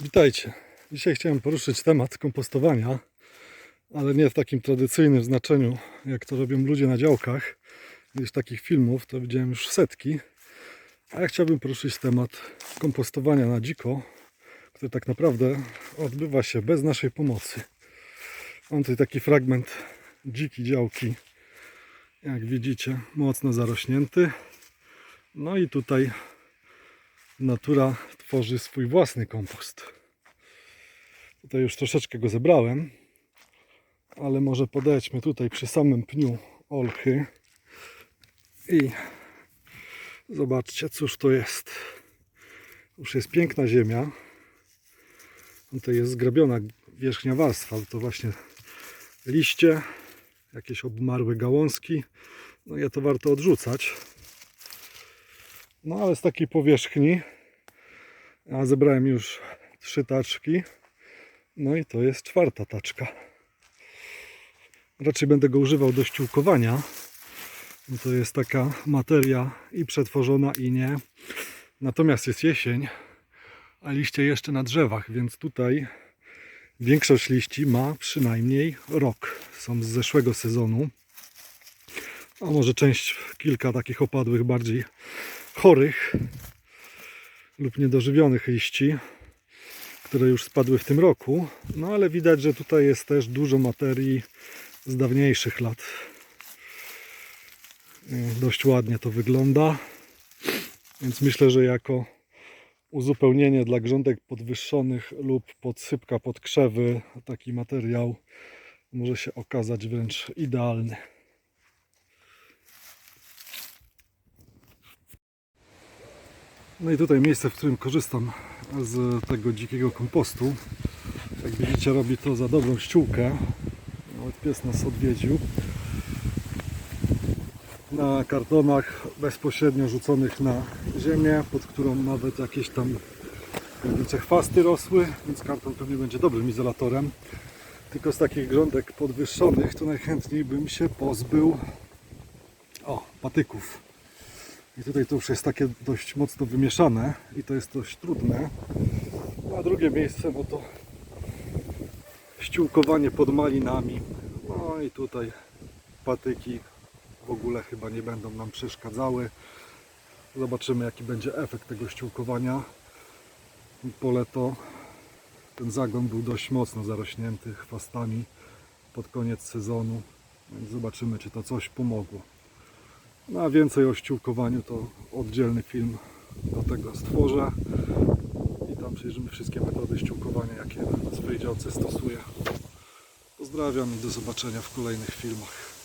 Witajcie. Dzisiaj chciałem poruszyć temat kompostowania, ale nie w takim tradycyjnym znaczeniu, jak to robią ludzie na działkach. Gdyż takich filmów to widziałem już setki. A ja chciałbym poruszyć temat kompostowania na dziko, które tak naprawdę odbywa się bez naszej pomocy. Mam tutaj taki fragment dziki działki, jak widzicie, mocno zarośnięty. No i tutaj natura tworzy swój własny kompost. Tutaj już troszeczkę go zebrałem, ale może podejdźmy tutaj przy samym pniu olchy i zobaczcie, cóż to jest. Już jest piękna ziemia. Tutaj jest zgrabiona wierzchnia warstwa, to właśnie liście, jakieś obmarłe gałązki. No je to warto odrzucać. No ale z takiej powierzchni ja zebrałem już trzy taczki. No i to jest czwarta taczka. Raczej będę go używał do ściółkowania. bo To jest taka materia i przetworzona i nie. Natomiast jest jesień, a liście jeszcze na drzewach, więc tutaj większość liści ma przynajmniej rok. Są z zeszłego sezonu. A może część, kilka takich opadłych, bardziej chorych lub niedożywionych liści, które już spadły w tym roku. No ale widać, że tutaj jest też dużo materii z dawniejszych lat. Yy, Dość ładnie to wygląda. Więc myślę, że jako uzupełnienie dla grządek podwyższonych lub podsypka pod krzewy taki materiał może się okazać wręcz idealny. No i tutaj miejsce, w którym korzystam z tego dzikiego kompostu. Jak widzicie robi to za dobrą ściółkę. Nawet pies nas odwiedził. Na kartonach bezpośrednio rzuconych na ziemię, pod którą nawet jakieś tam pojedyncze chwasty rosły, więc karton pewnie będzie dobrym izolatorem. Tylko z takich grządek podwyższonych to najchętniej bym się pozbył o, patyków. I tutaj to już jest takie dość mocno wymieszane i to jest dość trudne. A drugie miejsce, no to ściółkowanie pod malinami. No i tutaj patyki w ogóle chyba nie będą nam przeszkadzały. Zobaczymy jaki będzie efekt tego ściółkowania. Pole to, ten zagon był dość mocno zarośnięty chwastami pod koniec sezonu. Więc zobaczymy czy to coś pomogło. No a więcej o ściółkowaniu to oddzielny film do tego stworzę i tam przyjrzymy wszystkie metody ściółkowania, jakie na swojej działce stosuję. Pozdrawiam i do zobaczenia w kolejnych filmach.